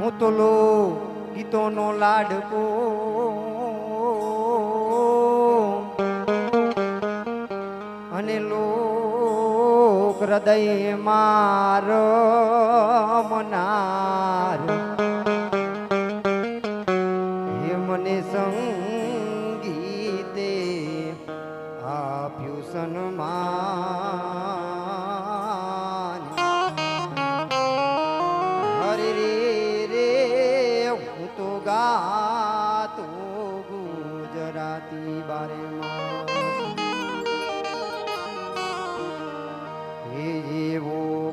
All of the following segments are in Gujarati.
હું તો લો ગીતોનો લાડકો. અને લોક હૃદય માર મનાર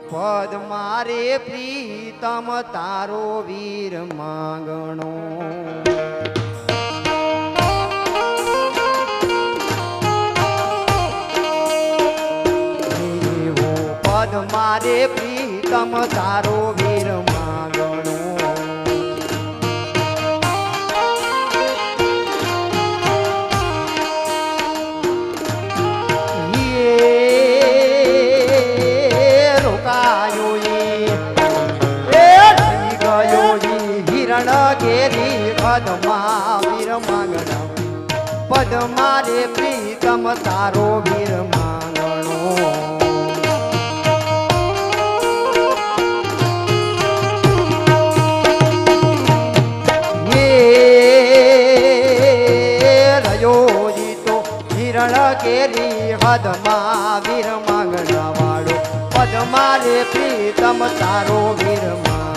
પદ મારે પ્રીતમ તારો વીર માંગણો. પદ મારે પ્રીતમ તારો વીર પદમા વીર માંગણો. પદ મારે પ્રીતમ તારો વીર માંગણો. કેરી હદમાં વીર માંગણા વાળો પદ મારે પ્રીતમ તારો વીર માંગણો.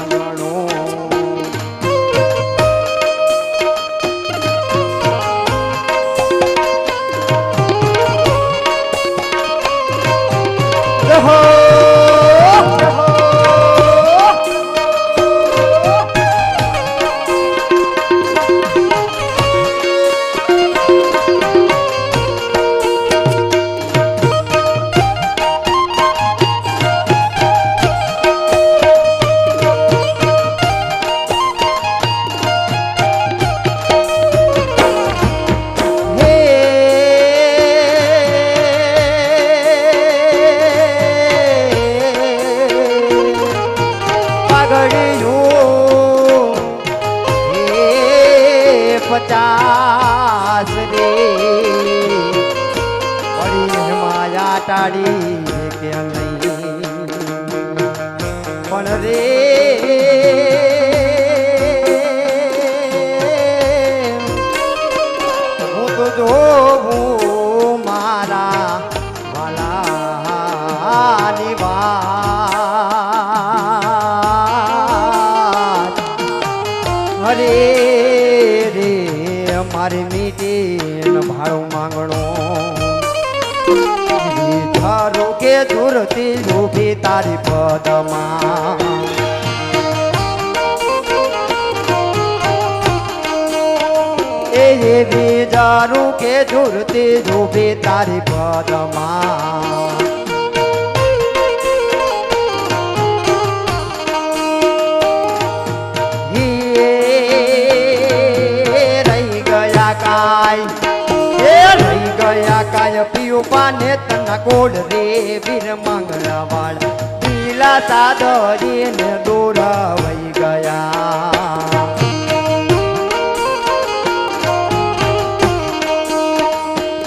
પચાસ રે. પડી માયા ટાળી કે નહીં. પણ રે હું તો જોઉં મારા વાલાની કે દૂરથી ઊભી તારી પદમાં. એવી દારૂ કે ઝૂરતી ઝૂભી તારી પદમાં. ગયા કાય પિયું પાને તના કોડ રે વીર મંગળા વાળ પીલા સાદરી ને દોરા ગયા.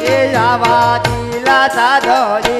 એ આવા દિલા સાધરે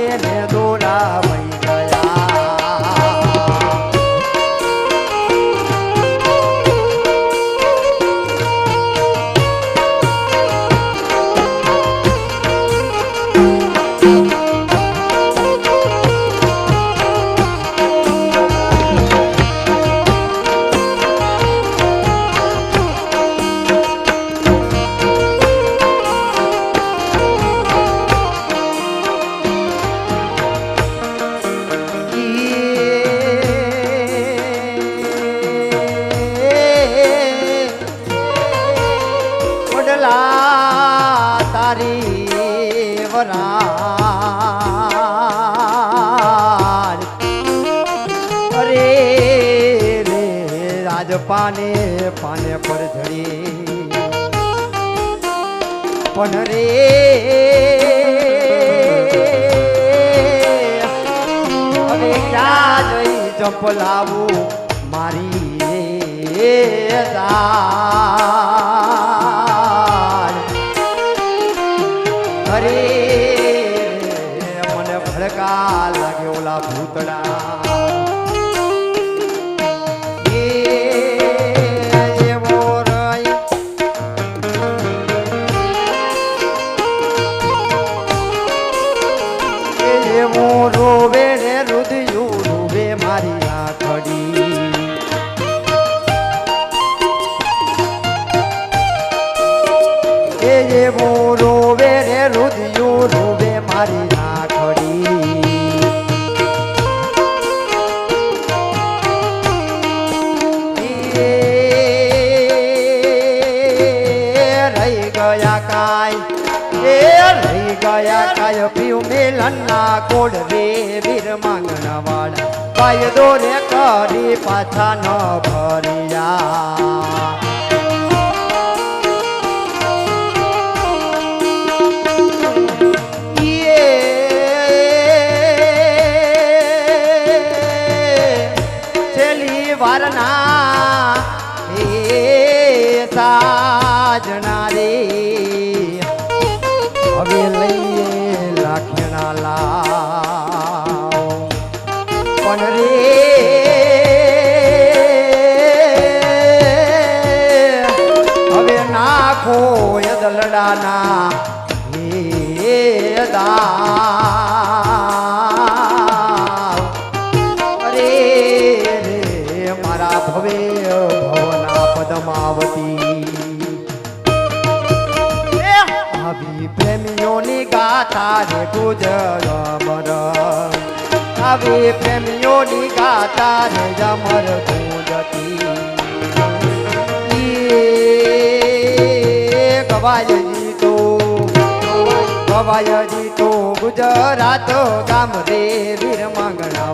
વરાર અરે રે રાજ પાને પર જડી. પણ રે હવે ક્યાં જઈ ચંપલાવું મારી રે. ઓલા ભૂતડા. મારી ના એ એવો રોવે રે રુદિયું રોવે મારી આખડી એ રહી ગયા કાય પીયું મિલનના કોડ રે વીર માંગણા વાળા. કાયદો રે કરી પાછા ન ભર્યા. વારના એ સાજના રે. હવે લઈએ લાખણા લાવ. પણ રે હવે નાખો યદલડાના રે મારા ભવે ભવના પદમાવતી. આવી પ્રેમીઓની ગાથા રે ગુજર અમર. આવી પ્રેમીઓની ગાથા રે જમર ગુજતી ગવાય જીતો ગવાય જીતો ગુજરાત ગામ રે વીર માંગણાવા.